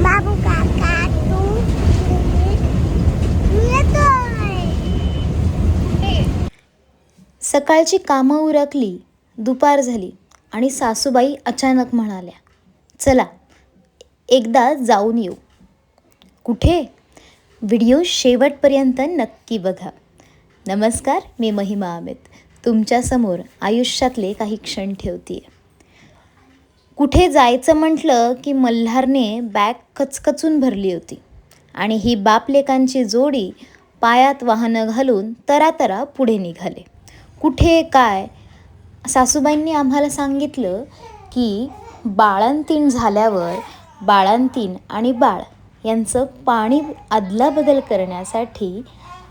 बाबू काका तू सकाळची कामं उरकली दुपार झाली आणि सासूबाई अचानक म्हणाल्या चला एकदा जाऊन येऊ. कुठे? व्हिडिओ शेवटपर्यंत नक्की बघा. नमस्कार मी महिमा अमित. तुमच्यासमोर आयुष्यातले काही क्षण ठेवते कुठे जायचं म्हटलं की मल्हारने बॅग कचकचून भरली होती. आणि ही बापलेकांची जोडी पायात वाहनं घालून तरातरा पुढे निघाले. कुठे काय? सासूबाईंनी आम्हाला सांगितलं की बाळंतीण झाल्यावर बाळंतीण आणि बाळ यांचं पाणी अदलाबदल करण्यासाठी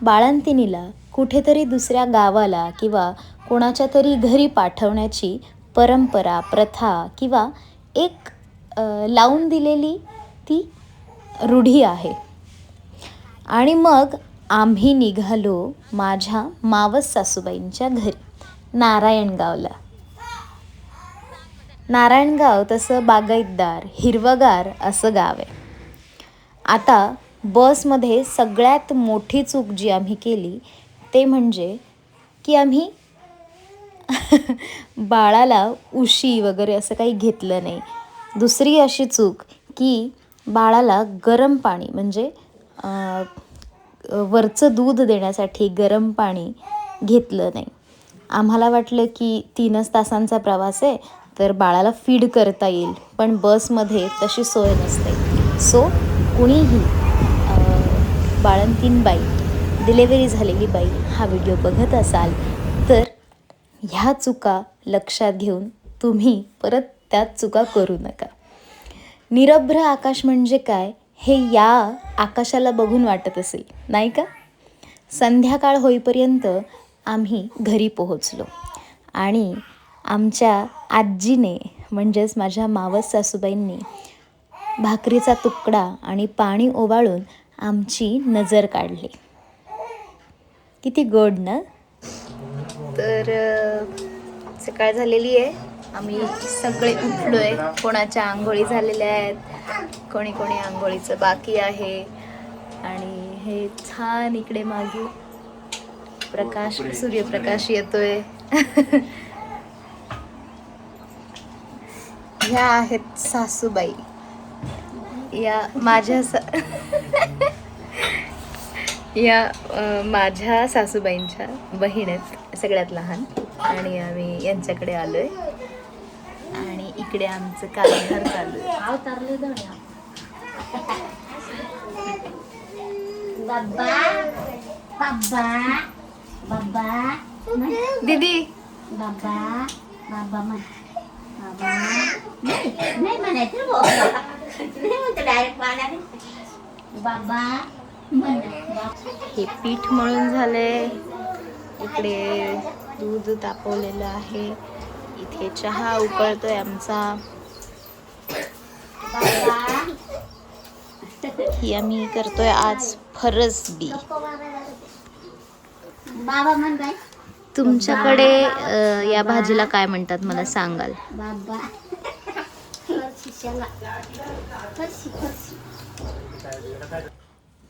बाळंतिणीला कुठेतरी दुसऱ्या गावाला किंवा कोणाच्या तरी घरी पाठवण्याची परंपरा प्रथा किंवा एक लावून दिलेली ती रूढी आहे. आणि मग आम्ही निघालो माझ्या मावस सासूबाईंच्या घरी नारायणगावला. नारायणगाव तसं बागायतदार हिरवगार असं गाव आहे. आता बसमध्ये सगळ्यात मोठी चूक जी आम्ही केली ते म्हणजे की आम्ही बाळाला उशी वगैरे असं काही घेतलं नाही. दुसरी अशी चूक की बाळाला गरम पाणी म्हणजे वरचं दूध देण्यासाठी गरम पाणी घेतलं नाही. आम्हाला वाटलं की तीनच तासांचा प्रवास आहे तर बाळाला फीड करता येईल. पण बसमध्ये तशी सोय नसते. सो कुणीही बाळंतीन बाई डिलेवरी झालेली बाई हा व्हिडिओ बघत असाल ह्या चुका लक्षात घेऊन तुम्ही परत त्यात चुका करू नका. निरभ्र आकाश म्हणजे काय हे या आकाशाला बघून वाटत असेल नाही का? संध्याकाळ होईपर्यंत आम्ही घरी पोहोचलो आणि आमच्या आजीने म्हणजेच माझ्या मावस सासूबाईंनी भाकरीचा तुकडा आणि पाणी ओवाळून आमची नजर काढली. किती गोड ना? तर सकाळ झालेली आहे? आम्ही सगळे उठलो आहे कोणाच्या आंघोळी झालेल्या आहेत? कोणी कोणी आंघोळीचं बाकी आहे. आणि हे छान इकडे मागे प्रकाश सूर्यप्रकाश येतोय. ह्या आहेत सासूबाई. या माझ्या सा या माझ्या सासूबाईंच्या बहीण आहेत सगळ्यात लहान. आणि आम्ही यांच्याकडे आलोय. आणि इकडे आमचं कारभार चालू आहे. बाबा बाबा बाबा दीदी. बाबा बाबा नाही म्हणायचं डायरेक्ट बाबा हे पीठ मळून झालंय. इकडे दूध तापवलेलं आहे. इथे चहा उकळतोय आमचा. ही आम्ही करतोय आज फरसबी. तुमच्याकडे या भाजीला काय म्हणतात मला सांगाल? बाबा.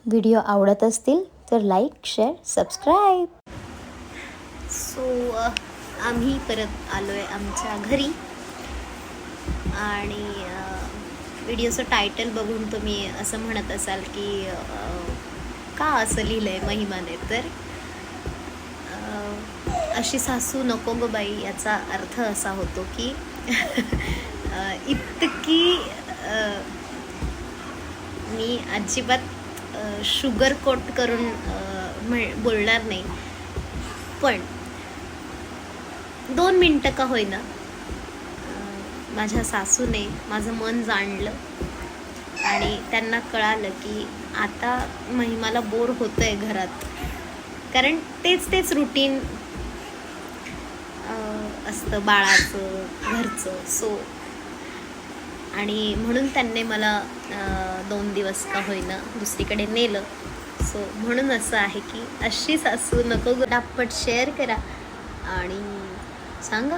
व्हिडिओ आवडत असतील तर लाईक शेअर सबस्क्राईब. सो आम्ही परत आलो आहे आमच्या घरी. आणि व्हिडिओचं टायटल बघून तुम्ही असं म्हणत असाल की का असं लिहिलं आहे महिमाने तर? अशी सासू नको ग बाई याचा अर्थ असा होतो की इतकी मी अजिबात शुगर कोट करून म्हण बोलणार नाही. पण दोन मिनटं का होईना माझ्या सासूने माझं मन जाणलं. आणि त्यांना कळालं की आता महिमाला बोर होतं आहे घरात. कारण तेच तेच रुटीन असतं बाळाचं घरचं. सो आणि म्हणून त्यांनी मला दोन दिवस का होईना दुसरीकडे नेलं. सो म्हणून असं आहे की अशी सासू नको पटापट शेअर करा आणि सांगा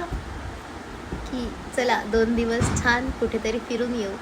की चला दोन दिवस छान कुठेतरी फिरून येऊ.